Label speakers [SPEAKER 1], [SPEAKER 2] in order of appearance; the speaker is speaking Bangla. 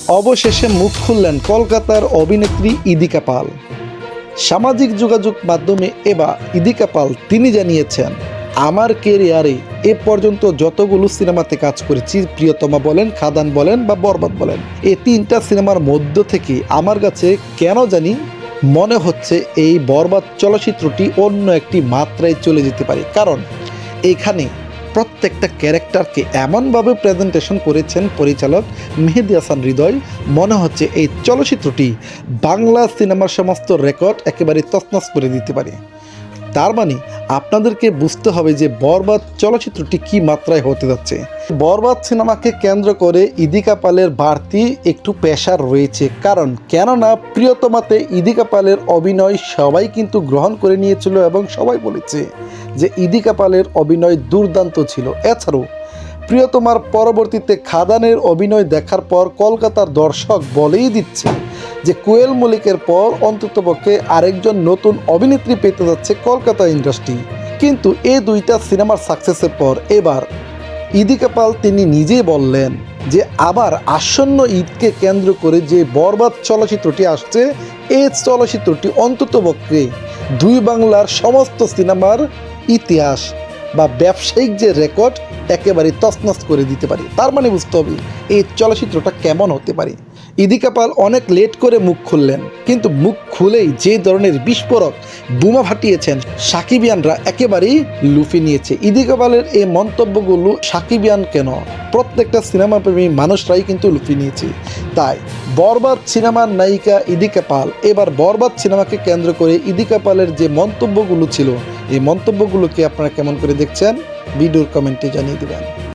[SPEAKER 1] অবশেষে মুখ খুললেন কলকাতার অভিনেত্রী ইদিকা পাল। সামাজিক যোগাযোগ মাধ্যমে এবার ইদিকা পাল তিনি জানিয়েছেন, আমার কেরিয়ারে এ পর্যন্ত যতগুলো সিনেমাতে কাজ করেছি, প্রিয়তমা বলেন, খাদান বলেন বা বরবাদ বলেন এই তিনটা সিনেমার মধ্য থেকে আমার কাছে কেন জানি মনে হচ্ছে এই বরবাদ চলচ্চিত্রটি অন্য একটি মাত্রায় চলে যেতে পারে। কারণ এখানে প্রত্যেকটা ক্যারেক্টারকে এমনভাবে প্রেজেন্টেশন করেছেন পরিচালক মেহেদি হাসান হৃদয়। মনে হচ্ছে এই চলচ্চিত্রটি বাংলা সিনেমার সমস্ত রেকর্ড একেবারে তছনছ করে দিতে পারে। তার মানে আপনাদেরকে বুঝতে হবে যে বরবাদ চলচ্চিত্রটি কি মাত্রায় হতে যাচ্ছে। বরবাদ সিনেমাকে কেন্দ্র করে ইদিকা পালের বাড়তি একটু পেশার রয়েছে। কারণ কেননা প্রিয়তমাতে ইদিকা পালের অভিনয় সবাই কিন্তু গ্রহণ করে নিয়েছিল এবং সবাই বলেছে যে ইদিকা পালের অভিনয় দুর্দান্ত ছিল। এছাড়াও প্রিয়তমার পরবর্তীতে খাদানের অভিনয় দেখার পর কলকাতার দর্শক বলেই দিচ্ছে যে কোয়েল মল্লিকের পর অন্ততপক্ষে আরেকজন নতুন অভিনেত্রী পেতে যাচ্ছে কলকাতা ইন্ডাস্ট্রি। কিন্তু এই দুইটা সিনেমার সাকসেসের পর এবার ইদিকা পাল তিনি নিজেই বললেন যে আবার আসন্ন ঈদকে কেন্দ্র করে যে বরবাদ চলচ্চিত্রটি আসছে এই চলচ্চিত্রটি অন্ততপক্ষে দুই বাংলার সমস্ত সিনেমার ইতিহাস। বা ব্যবসায়িক যে রেকর্ড একেবারে তছনছ করে দিতে পারে। তার মানে বুঝতে হবে, এই চলচ্চিত্রটা কেমন হতে পারে। ইদিকা পাল অনেক লেট করে মুখ খুললেন, কিন্তু মুখ খুলেই যে ধরনের বিস্ফোরক বোমা ফাটিয়েছেন সাকিবিয়ানরা একেবারেই লুফে নিয়েছে। ইদিকা পালের এই মন্তব্যগুলো সাকিবিয়ান কেন? প্রত্যেকটা সিনেমা প্রেমী মানুষরাই কিন্তু লুফে নিয়েছে। তাই বরবাদ সিনেমার নায়িকা ইদিকা পাল এবার বরবাদ সিনেমাকে কেন্দ্র করে ইদিকা পালের যে মন্তব্যগুলো ছিল এই মন্তব্যগুলোকে আপনারা কেমন করে দেখছেন ভিডিওর কমেন্টে জানিয়ে দেবেন।